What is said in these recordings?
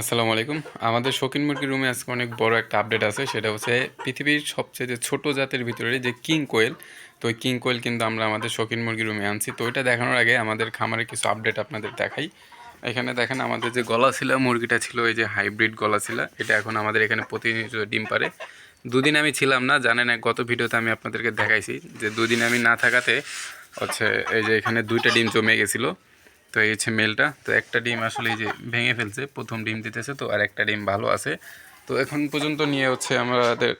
আসসালামু আলাইকুম। আমাদের শৌখিন মুরগির রুমে আজকে অনেক বড় একটা আপডেট আছে, সেটা হচ্ছে পৃথিবীর সবচেয়ে যে ছোট জাতের ভিতরে যে কিং কোয়েল তো ওই কিং কোয়েল কিন্তু আমরা আমাদের শৌখিন মুরগির রুমে আনছি। তো ওইটা দেখানোর আগে আমাদের খামারে কিছু আপডেট আপনাদের দেখাই। এখানে দেখেন আমাদের যে গলা ছিল মুরগিটা ছিল ওই যে হাইব্রিড গলা ছিল এটা এখন আমাদের এখানে প্রতিনিয়ত ডিম পারে দুদিন আমি ছিলাম না, জানেন গত ভিডিওতে আমি আপনাদেরকে দেখাইছি যে দুদিন আমি না থাকাতে হচ্ছে এই যে এখানে দুইটা ডিম জমে গেছিল। তো এই হচ্ছে মেলটা। তো একটা ডিম আসলে এই যে ভেঙে ফেলছে, প্রথম ডিম দিতেছে তো, আর একটা ডিম ভালো আছে। তো এখন পর্যন্ত নিয়ে হচ্ছে আমাদের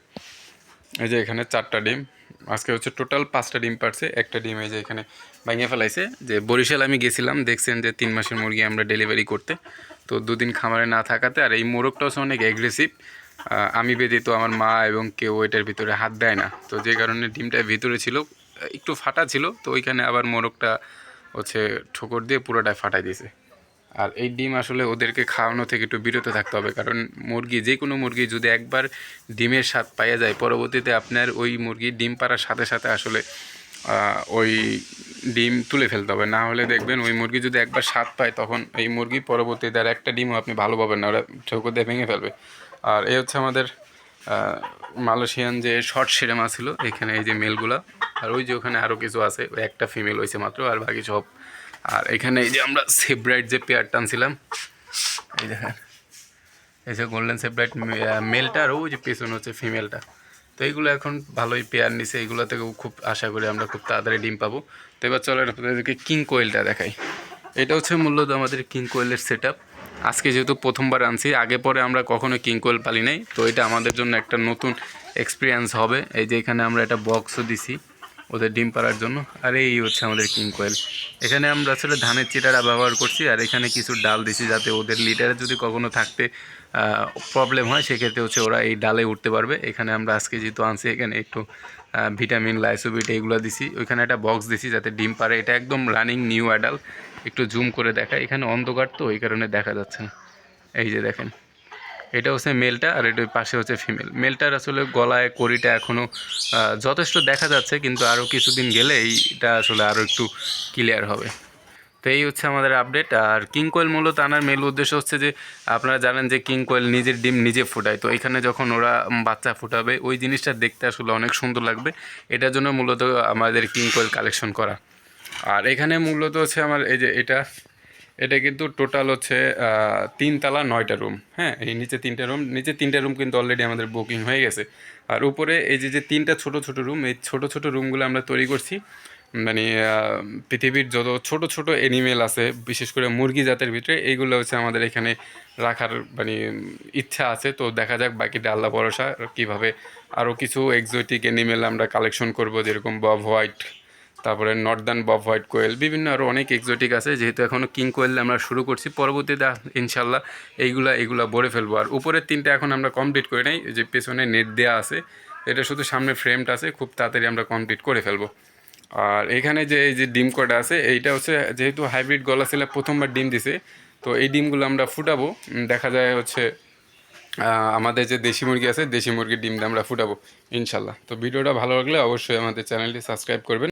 এই যে এখানে চারটা ডিম, আজকে হচ্ছে টোটাল পাঁচটা ডিম পারছে। একটা ডিম এই যে এখানে ভেঙে ফেলাইছে। যে বরিশাল আমি গেছিলাম, দেখছেন যে তিন মাসের মুরগি আমরা ডেলিভারি করতে। তো দুদিন খামারে না থাকাতে, আর এই মোরগটা হচ্ছে অনেক অ্যাগ্রেসিভ আমি ব্যতীত আমার মা এবং কেউ ওইটার ভিতরে হাত দেয় না। তো যে কারণে ডিমটা ভিতরে ছিল, একটু ফাটা ছিল, তো ওইখানে আবার মোরগটা হচ্ছে ঠোকর দিয়ে পুরোটাই ফাটাই দিয়েছে। আর এই ডিম আসলে ওদেরকে খাওয়ানো থেকে একটু বিরত থাকতে হবে, কারণ মুরগি, যে কোনো মুরগি যদি একবার ডিমের স্বাদ পাইয়া যায়, পরবর্তীতে আপনার ওই মুরগি ডিম পাড়ার সাথে সাথে আসলে ওই ডিম তুলে ফেলতে হবে। না হলে দেখবেন ওই মুরগি যদি একবার স্বাদ পায়, তখন এই মুরগি পরবর্তীতে আর একটা ডিমও আপনি ভালো পাবেন না, ওরা ঠোকর দিয়ে ভেঙে ফেলবে। আর এই হচ্ছে আমাদের মালয়েশিয়ান যে শর্ট সিনেমা ছিল, এখানে এই যে মেলগুলা আর ওই যে ওখানে আরও কিছু আছে, ওই একটা ফিমেল হয়েছে মাত্র, আর বাকি সব। আর এখানে এই যে আমরা সেব্রাইট যে পেয়ার টানছিলাম এই দেখেন, এই যে গোল্ডেন সেব্রাইট মেলটা আর ওই যে পেছন হচ্ছে ফিমেলটা তো এইগুলো এখন ভালোই পেয়ার নিছে এইগুলো থেকেও খুব আশা করি আমরা খুব তাড়াতাড়ি ডিম পাবো। তো এবার চলেন আপনাদেরকে কিং কোয়েলটা দেখাই। এটা হচ্ছে মূলত আমাদের কিং কোয়েলের সেট আজকে যেহেতু প্রথমবার আনছি, আগে পরে আমরা কখনো কিং কোয়েল পালি নাই, তো এটা আমাদের জন্য একটা নতুন এক্সপিরিয়েন্স হবে। এই যে এখানে আমরা একটা বক্সও দিছি। ওদের ডিম পাড়ার জন্য। আর এই হচ্ছে আমাদের কিং কোয়েল এখানে আমরা আসলে ধানের চিটারা ব্যবহার করছি, আর এখানে কিছু ডাল দিছি যাতে ওদের লিটারে যদি কখনো থাকতে প্রবলেম হয়, সেক্ষেত্রে হচ্ছে ওরা এই ডালে উঠতে পারবে। এখানে আমরা আজকে যেহেতু আনছি, এখানে একটু ভিটামিন লাইসোবিট এইগুলো দিছি। ওইখানে একটা বক্স দিছি যাতে ডিম পারে এটা একদম রানিং নিউ অ্যাডাল একটু জুম করে দেখা এখানে অন্ধকার তো, ওই কারণে দেখা যাচ্ছে না। এই যে দেখেন। এটা হচ্ছে মেলটা আর এটা পাশে হচ্ছে ফিমেল। মেলটার আসলে গলায়, কড়িটা এখনও যথেষ্ট দেখা যাচ্ছে, কিন্তু আরও কিছুদিন গেলে এইটা আসলে আরও একটু ক্লিয়ার হবে। তো এই হচ্ছে আমাদের আপডেট আর কিং কোয়েল মূলত আনার মেল উদ্দেশ্য হচ্ছে যে, আপনারা জানেন যে কিং কোয়েল নিজের ডিম নিজে ফুটায়। তো এখানে যখন ওরা বাচ্চা ফুটাবে, ওই জিনিসটা দেখতে আসলে অনেক সুন্দর লাগবে। এটার জন্য মূলত আমাদের কিং কোয়েল কালেকশন করা। আর এখানে মূলত হচ্ছে আমার এই যে এটা এটা কিন্তু টোটাল হচ্ছে তিনতলা নয়টা রুম হ্যাঁ? এই নিচে তিনটা রুম নিচে তিনটা রুম কিন্তু অলরেডি আমাদের বুকিং হয়ে গেছে। আর উপরে এই যে যে তিনটা ছোট ছোট রুম এই ছোট ছোট রুমগুলো আমরা তৈরি করছি। মানে পৃথিবীর যত ছোট ছোট অ্যানিমেল আছে, বিশেষ করে মুরগি জাতের ভিতরে, এইগুলো হচ্ছে আমাদের এখানে রাখার মানে ইচ্ছা আছে। তো দেখা যাক বাকিটা আল্লাহ ভরসা কীভাবে আরও কিছু এক্সোটিক অ্যানিমেল আমরা কালেকশন করব, যেরকম বব হোয়াইট তারপরে নর্দার্ন বব হোয়াইট কোয়েল বিভিন্ন আরও অনেক এক্সোটিক আছে, যেহেতু এখনও কিং কোয়েল আমরা শুরু করছি, পরবর্তীতে ইনশাল্লাহ এইগুলা এইগুলা ভরে ফেলব। আর উপরের তিনটা এখন আমরা কমপ্লিট করে নেই, যে পেছনে নেট দেওয়া আছে, এটা শুধু সামনে ফ্রেমটা আছে, খুব তাড়াতাড়ি আমরা কমপ্লিট করে ফেলব। আর এখানে যে, এই যে ডিম কটা আছে, এইটা হচ্ছে যেহেতু হাইব্রিড গলা ছেলে প্রথমবার ডিম দিছে, তো এই ডিমগুলো আমরা ফুটাবো দেখা যায় হচ্ছে আমাদের যে দেশি মুরগি আছে, দেশি মুরগির ডিম আমরা ফুটাবো ইনশাল্লাহ তো ভিডিওটা ভালো লাগলে অবশ্যই আমাদের চ্যানেলটি সাবস্ক্রাইব করবেন।